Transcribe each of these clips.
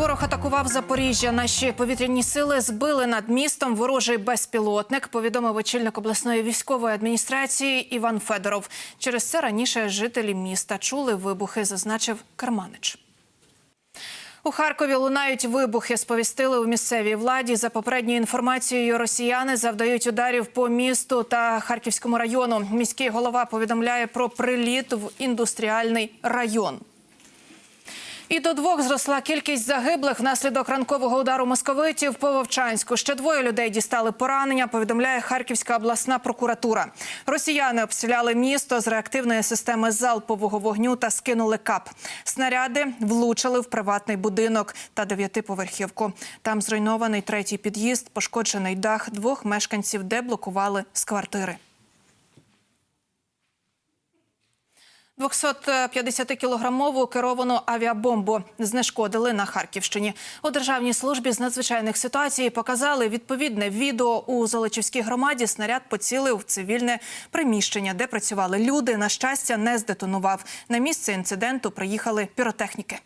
Ворог атакував Запоріжжя. Наші повітряні сили збили над містом ворожий безпілотник. Повідомив очільник обласної військової адміністрації Іван Федоров. Через це раніше жителі міста чули вибухи, зазначив Керманич. У Харкові лунають вибухи. Сповістили у місцевій владі. За попередньою інформацією, росіяни завдають ударів по місту та Харківському району. Міський голова повідомляє про приліт в індустріальний район. І до двох зросла кількість загиблих внаслідок ранкового удару московитів по Вовчанську. Ще двоє людей дістали поранення. Повідомляє Харківська обласна прокуратура. Росіяни обстріляли місто з реактивної системи залпового вогню та скинули кап. Снаряди влучили в приватний будинок та дев'ятиповерхівку. Там зруйнований третій під'їзд, пошкоджений дах двох мешканців, де блокували з квартири. 250-кілограмову керовану авіабомбу знешкодили на Харківщині. У державній службі з надзвичайних ситуацій показали відповідне відео у Золочівській громаді. Снаряд поцілив в цивільне приміщення, де працювали люди. На щастя, не здетонував. На місце інциденту приїхали піротехніки.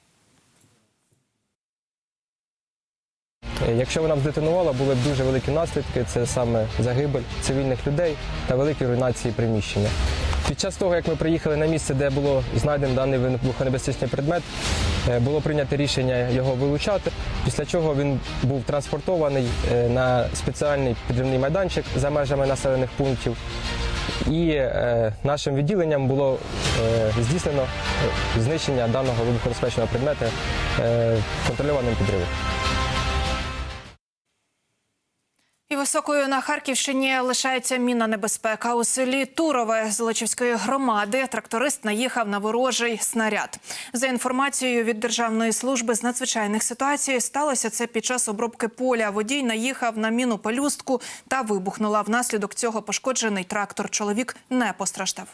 Е, Якщо вона б здетонувала, були б дуже великі наслідки. Це саме загибель цивільних людей та великі руйнації приміщення. Під час того, як ми приїхали на місце, де було знайдено даний вибухонебезпечний предмет, е, було прийнято рішення його вилучати. Після чого він був транспортований е, на спеціальний підривний майданчик за межами населених пунктів. І е, нашим відділенням було здійснено знищення даного вибухонебезпечного предмета е, контрольованим підривом. І високою на Харківщині лишається мінна небезпека. У селі Турове Золочівської громади тракторист наїхав на ворожий снаряд. За інформацією від Державної служби з надзвичайних ситуацій, сталося це під час обробки поля. Водій наїхав на міну пелюстку та вибухнула. Внаслідок цього пошкоджений трактор. Чоловік не постраждав.